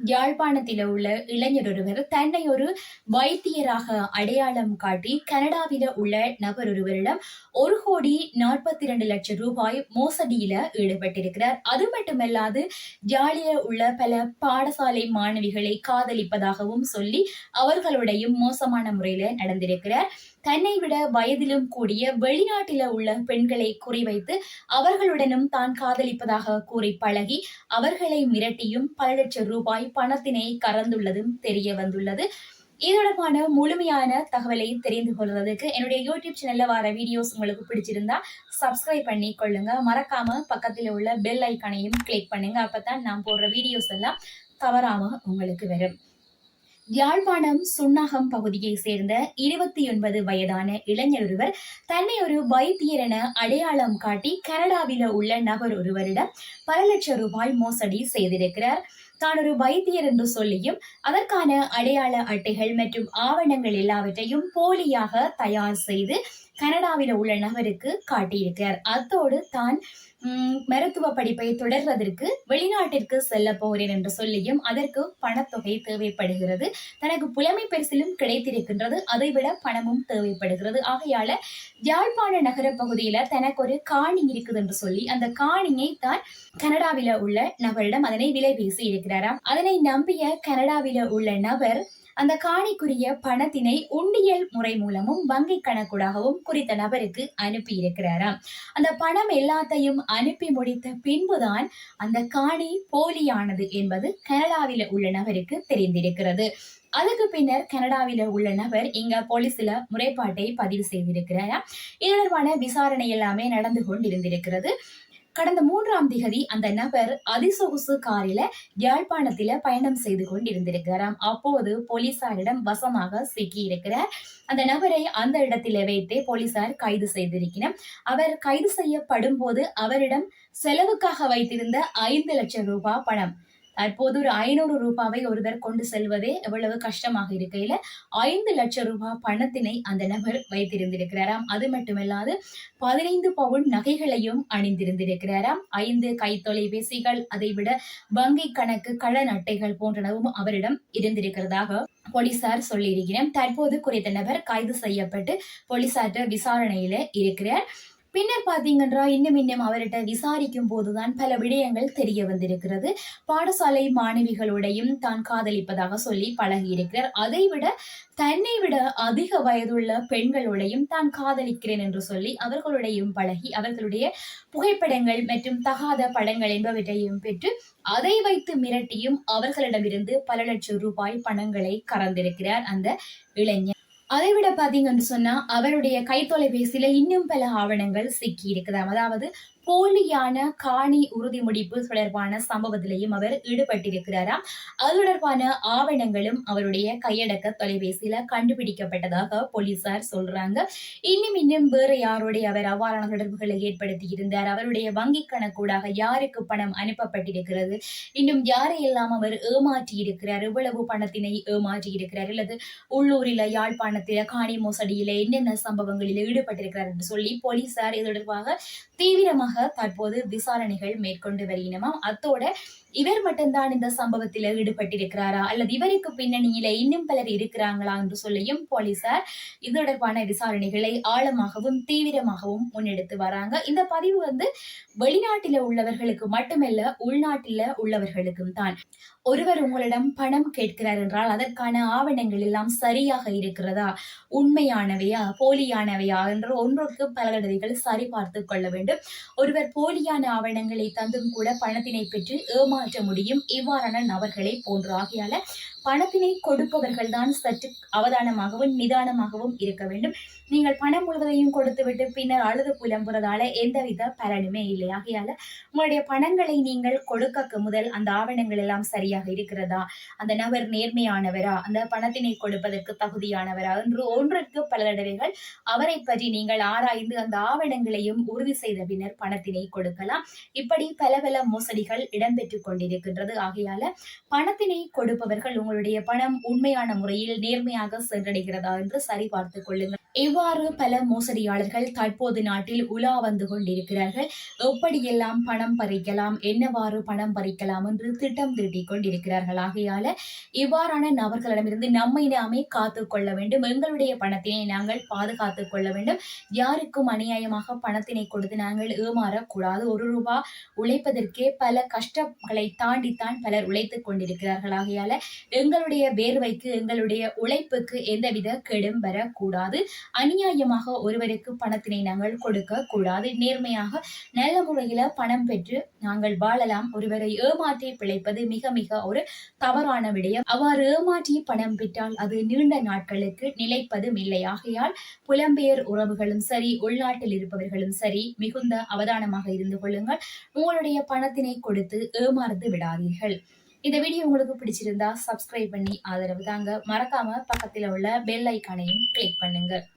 யாழ்ப்பாணத்தில உள்ள இளைஞர் ஒருவர் தன்னை ஒரு வைத்தியராக அடையாளம் காட்டி கனடாவில உள்ள நபர் ஒருவரிடம் ஒரு கோடி நாற்பத்தி இரண்டு லட்சம் ரூபாய் மோசடியில ஈடுபட்டிருக்கிறார். அது மட்டுமல்லாது ஜாலிய உள்ள பல பாடசாலை மாணவிகளை காதலிப்பதாகவும் சொல்லி அவர்களுடையும் மோசமான முறையில நடந்திருக்கிறார். தன்னை விட வயதிலும் கூடிய வெளிநாட்டில உள்ள பெண்களை குறிவைத்து அவர்களுடனும் தான் காதலிப்பதாக கூறி பழகி அவர்களை மிரட்டியும் பல லட்சம் ரூபாய் பணத்தினை கறந்துள்ளதும் தெரிய வந்துள்ளது. இது தொடர்பான முழுமையான தகவலை தெரிந்து கொள்வதற்கு என்னுடைய யூடியூப் சேனல்ல வர வீடியோஸ் உங்களுக்கு பிடிச்சிருந்தா சப்ஸ்கிரைப் பண்ணி கொள்ளுங்க. மறக்காம பக்கத்தில் உள்ள பெல் ஐக்கானையும் கிளிக் பண்ணுங்க. அப்பதான் நான் போடுற வீடியோஸ் எல்லாம் தவறாம உங்களுக்கு வரும். யாழ்ப்பாணம் சுன்னாகம் பகுதியை சேர்ந்த இருபத்தி ஒன்பது வயதான இளைஞர் ஒருவர் தன்னை ஒரு வைத்தியர் என அடையாளம் காட்டி கனடாவில உள்ள நபர் ஒருவரிடம் பல லட்சம் ரூபாய் மோசடி செய்திருக்கிறார். தான் ஒரு வைத்தியர் என்று சொல்லியும் அதற்கான அடையாள அட்டைகள் மற்றும் ஆவணங்கள் எல்லாவற்றையும் போலியாக தயார் செய்து கனடாவில் உள்ள நபருக்கு காட்டியிருக்கிறார். அத்தோடு தான் மருத்துவ படிப்பை தொடர்வதற்கு வெளிநாட்டிற்கு செல்ல போகிறேன் என்று சொல்லியும் அதற்கு பணத்தொகை தேவைப்படுகிறது. தனக்கு புலமை பரிசிலும் கிடைத்திருக்கின்றது. அதைவிட பணமும் தேவைப்படுகிறது. ஆகையால யாழ்ப்பாண நகர பகுதியில தனக்கு ஒரு காணி இருக்குது என்று சொல்லி அந்த காணியை தான் கனடாவில உள்ள நபரிடம் அதனை விலை பேசி இருக்கிறாராம் அதனை நம்பிய கனடாவில உள்ள நபர் அந்த காணிக்குரிய பணத்தினை உண்டியல் முறை மூலமும் வங்கி கணக்கூடாகவும் குறித்த நபருக்கு அனுப்பி இருக்கிறாராம் அந்த பணம் எல்லாத்தையும் அனுப்பி முடித்த பின்புதான் அந்த காணி போலியானது என்பது கனடாவில உள்ள நபருக்கு தெரிந்திருக்கிறது. அதுக்கு பின்னர் கனடாவில உள்ள நபர் இங்க போலீஸ்ல முறைப்பாட்டை பதிவு செய்திருக்கிறாராம். இது தொடர்பான விசாரணை எல்லாமே நடந்து கொண்டிருந்திருக்கிறது. கடந்த மூன்றாம் திகதி அந்த நபர் அதிசொகுசு காரில யாழ்ப்பாணத்தில பயணம் செய்து கொண்டிருந்திருக்கிறாராம் அப்போது போலீசாரிடம் வசமாக சிக்கி இருக்கிறார் அந்த நபரை அந்த இடத்தில வைத்தே போலீசார் கைது செய்திருக்கிறார் அவர் கைது செய்யப்படும் போது அவரிடம் செலவுக்காக வைத்திருந்த ஐந்து லட்சம் ரூபாய் பணம் தற்போது ஒரு ஐநூறு ரூபாவை ஒருவர் கொண்டு செல்வதே எவ்வளவு கஷ்டமாக இருக்கையில ஐந்து லட்சம் ரூபாய் பணத்தினை அந்த நபர் வைத்திருந்திருக்கிறாராம். அது மட்டுமல்லாது பதினைந்து பவுன் நகைகளையும் அணிந்திருந்திருக்கிறாராம். ஐந்து கைத்தொலைபேசிகள் அதைவிட வங்கி கணக்கு கடன் அட்டைகள் போன்றனவும் அவரிடம் இருந்திருக்கிறதாக போலீசார் சொல்லியிருக்கிறேன். தற்போது குறித்த நபர் கைது செய்யப்பட்டு போலீசார்ட்ட விசாரணையில இருக்கிறார். பின்னர் பாத்தீங்கன்னா இன்னும் இன்னும் அவர்கிட்ட விசாரிக்கும் போதுதான் பல விடயங்கள் தெரிய வந்திருக்கிறது. பாடசாலை மாணவிகளுடையும் தான் காதலிப்பதாக சொல்லி பழகி இருக்கிறார். அதை விட தன்னை விட அதிக வயதுள்ள பெண்களுடையும் தான் காதலிக்கிறேன் என்று சொல்லி அவர்களுடையும் பழகி அவர்களுடைய புகைப்படங்கள் மற்றும் தகாத படங்கள் என்பவற்றையும் பெற்று அதை வைத்து மிரட்டியும் அவர்களிடமிருந்து பல லட்சம் ரூபாய் பணங்களை கறந்திருக்கிறார் அந்த இளைஞர். அதைவிட பாத்தீங்கன்னு சொன்னா அவருடைய கைத்தொலைபேசியில இன்னும் பல ஆவணங்கள் சிக்கி இருக்குது அதாவது போலியான காணி உறுதிமொழிப்பு தொடர்பான சம்பவத்திலையும் அவர் ஈடுபட்டிருக்கிறாராம் அது தொடர்பான ஆவணங்களும் அவருடைய கையடக்க தொலைபேசியில கண்டுபிடிக்கப்பட்டதாக போலீசார் சொல்றாங்க. இன்னும் இன்னும் வேற யாருடைய அவர் அவ்வாறான தொடர்புகளை ஏற்படுத்தி இருந்தார்? அவருடைய வங்கி கணக்கூடாக யாருக்கு பணம் அனுப்பப்பட்டிருக்கிறது? இன்னும் யாரையெல்லாம் அவர் ஏமாற்றி இருக்கிறார்? இவ்வளவு பணத்தினை ஏமாற்றி இருக்கிறார்? அல்லது உள்ளூரில யாழ்ப்பாணத்தில காணி மோசடியில என்னென்ன சம்பவங்களில் ஈடுபட்டிருக்கிறார் என்று சொல்லி போலீசார் இது தொடர்பாக தீவிரமாக தற்போது விசாரணைகள் மேற்கொண்டு வருகினமாம் அத்தோட இவர் மட்டும்தான் இந்த சம்பவத்தில் ஈடுபட்டிருக்கிறாரா? அல்லது இவருக்கு பின்னணியில இன்னும் பலர் இருக்கிறாங்களா என்று சொல்லியும் போலீசார் இது தொடர்பான விசாரணைகளை ஆழமாகவும் தீவிரமாகவும் முன்னெடுத்து வராங்க. இந்த பதிவு வந்து வெளிநாட்டில உள்ளவர்களுக்கு மட்டுமல்ல உள்நாட்டில உள்ளவர்களுக்கும் தான் ஒருவர் உங்களிடம் பணம் கேட்கிறார் என்றால் அதற்கான ஆவணங்கள் எல்லாம் சரியாக இருக்கிறதா? உண்மையானவையா? போலியானவையா? என்று ஒன்றுக்கு பல தடவைகள் சரிபார்த்து கொள்ள வேண்டும். ஒருவர் போலியான ஆவணங்களை தந்தும் கூட பணத்தினை பெற்று ஏமாற்ற முடியும். இவ்வாறான நபர்களை போன்று. ஆகையால பணத்தினை கொடுப்பவர்கள் தான் சற்று அவதானமாகவும் நிதானமாகவும் இருக்க வேண்டும். நீங்கள் பணம் முழுவதையும் கொடுத்துவிட்டு பின்னர் அழுது புலம்புறதால எந்தவித பலனுமே இல்லை. ஆகையால உங்களுடைய பணங்களை நீங்கள் கொடுக்க முதல் அந்த ஆவணங்கள் எல்லாம் சரியாக இருக்கிறதா? அந்த நபர் நேர்மையானவரா? அந்த பணத்தினை கொடுப்பதற்கு தகுதியானவரா? என்று ஒன்றிற்கு பல தடவைகள் அவரை பற்றி நீங்கள் ஆராய்ந்து அந்த ஆவணங்களையும் உறுதி செய்த பின்னர் பணத்தினை கொடுக்கலாம். இப்படி பல பல மோசடிகள் இடம்பெற்றுக் கொண்டிருக்கின்றது. ஆகையால பணத்தினை கொடுப்பவர்கள் உங்கள் உங்களுடைய பணம் உண்மையான முறையில் நேர்மையாக சென்றடைகிறதா என்று சரிபார்த்துக் கொள்ளுங்கள். இவ்வாறு பல மோசடியாளர்கள் தற்போது நாட்டில் உலா வந்து கொண்டிருக்கிறார்கள். எப்படியெல்லாம் பணம் பறிக்கலாம் என்னவாறு பணம் பறிக்கலாம் என்று திட்டம் தீட்டிக் கொண்டிருக்கிறார்கள். ஆகையால இவ்வாறான நபர்களிடமிருந்து நம்மை நாமே காத்து கொள்ள வேண்டும். எங்களுடைய பணத்தினை நாங்கள் பாதுகாத்துக் கொள்ள வேண்டும். யாருக்கும் அநியாயமாக பணத்தினை கொடுத்து நாங்கள் ஏமாறக்கூடாது. ஒரு ரூபா உழைப்பதற்கே பல கஷ்டங்களை தாண்டித்தான் பலர் உழைத்துக் கொண்டிருக்கிறார்கள். ஆகையால எங்களுடைய வேர்வைக்கு எங்களுடைய உழைப்புக்கு எந்தவித கெடும் வரக்கூடாது. அநியாயமாக ஒருவருக்கு பணத்தினை நாங்கள் கொடுக்க கூடாது. நேர்மையாக நல்ல முறையில பணம் பெற்று நாங்கள் வாழலாம். ஒருவரை ஏமாற்றி பிழைப்பது மிக மிக ஒரு தவறான விடயம். அவ்வாறு ஏமாற்றி பணம் பெற்றால் அது நீண்ட நாட்களுக்கு நிலைப்பதும் இல்லை. ஆகையால் புலம்பெயர் உறவுகளும் சரி உள்நாட்டில் இருப்பவர்களும் சரி மிகுந்த அவதானமாக இருந்து கொள்ளுங்கள். உங்களுடைய பணத்தினை கொடுத்து ஏமாறுந்து விடாதீர்கள். இந்த வீடியோ உங்களுக்கு பிடிச்சிருந்தா சப்ஸ்கிரைப் பண்ணி ஆதரவு தாங்க. மறக்காம பக்கத்தில் உள்ள பெல் ஐக்கானையும் கிளிக் பண்ணுங்க.